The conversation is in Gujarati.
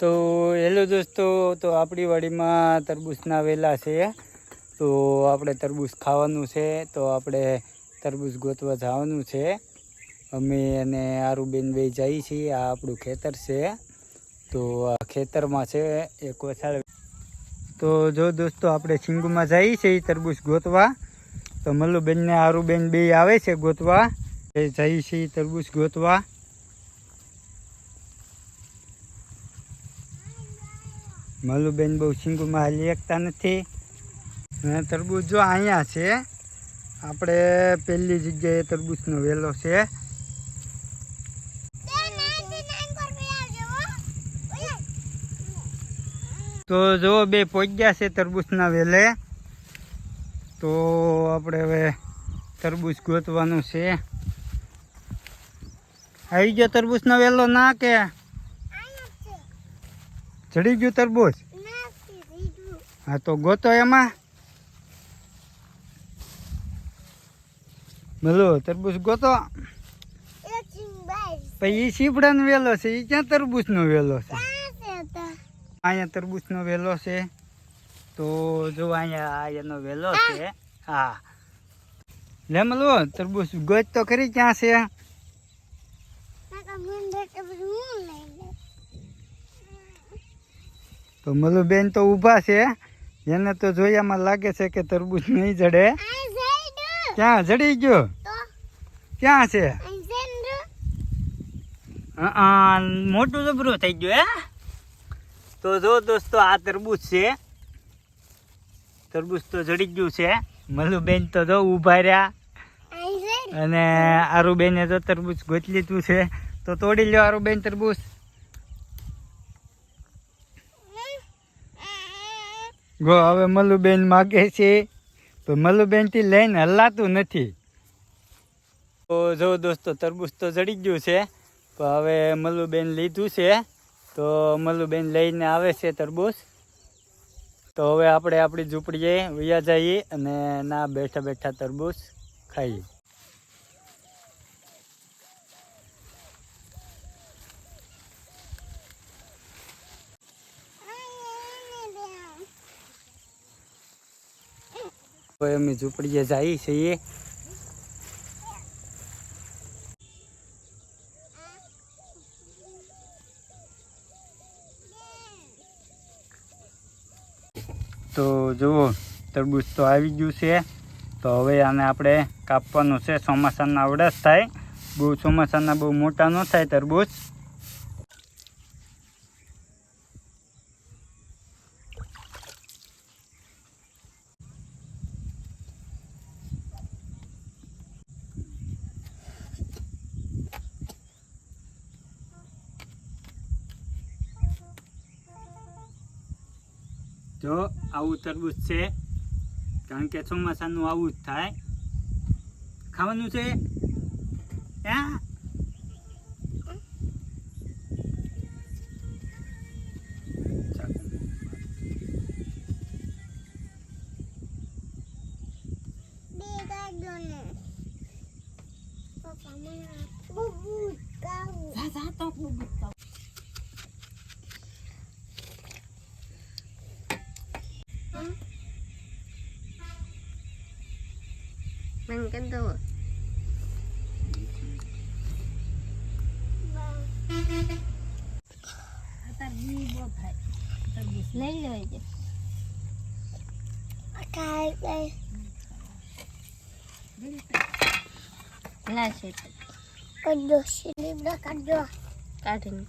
તો હેલો દોસ્તો, તો આપણી વાડીમાં તરબૂચના વેલા છે. તો આપણે તરબૂચ ખાવાનું છે, તો આપણે તરબૂચ ગોતવા જવાનું છે. અમે અને આરુબેન બે જઈએ છીએ, આ આપણું ખેતર છે. તો આ ખેતરમાં છે, એક વસાળ. તો જો દોસ્તો, આપણે સિંગમાં જઈએ છીએ તરબૂચ ગોતવા. તો મલ્લુબેન ને આરુબેન બે આવે છે ગોતવા. એ જઈએ છીએ તરબૂચ ગોતવા. મલુબેન બહુ સિંગુમાં હાલી શકતા નથી. અને તરબૂચ જો અહીંયા છે. આપણે પહેલી જગ્યાએ તરબૂચનો વેલો છે. તો જો બે પહોંચ્યા છે તરબૂચના વેલે. તો આપણે હવે તરબૂચ ગોતવાનું છે. આવી ગયો તરબૂચનો વેલો ના કે? ચડી ગયું તરબૂચ? હા, તો ગોતો એમાં. ભલો તરબૂચ ગોતો. પછી એ સીપડાનો વેલો છે એ ક્યાં તરબૂચનો વેલો છે? અહીંયા તરબૂચનો વેલો છે. તો જો અહીંયા એનો વેલો છે, હા. લે મલો, તરબૂચ ગોત તો ખરી ક્યાં છે? તો મલુબેન તો ઊભા છે. એને તો જોયામાં લાગે છે કે તરબૂચ નહીં જડે. ક્યાં? જડી ગયો? ક્યાં છે? મોટું જબરું થઈ ગયું હે? તો જો દોસ્તો આ તરબૂચ છે. તરબૂચ તો જડી ગયું છે. મલુબેન તો જો ઊભા રહ્યા. અને આરુબેને તો તરબૂચ ગોતી લીધું છે. તો તોડી લ્યો આરુબેન તરબૂચ. ગો, હવે મલુબેન માગે છે. તો મલુબેનથી લઈને હલાતું નથી. તો જો દોસ્તો, તરબૂચ તો જડી ગયું છે, તો હવે મલુબેન લીધું છે. તો મલુબેન લઈને આવે છે તરબૂચ. તો હવે આપણે આપણી ઝૂંપડીએ વૈયા જઈએ અને ના બેઠા બેઠા તરબૂચ ખાઈએ. તો અમે ઝૂંપડીએ જઈએ છીએ. તો જુઓ, તરબૂચ તો આવી ગયું છે. તો હવે આને આપણે કાપવાનું છે. ચોમાસાના અવડા થાય. બહુ ચોમાસાના બહુ મોટા ન થાય તરબૂચ. જો આવું તરબૂચ છે. કારણ કે ચોમાસાનું આવું જ થાય. ખાવાનું છે? હા mangikanto lấy rồi chứ. Cái đây. Là sẽ con được xin đó con được cả thành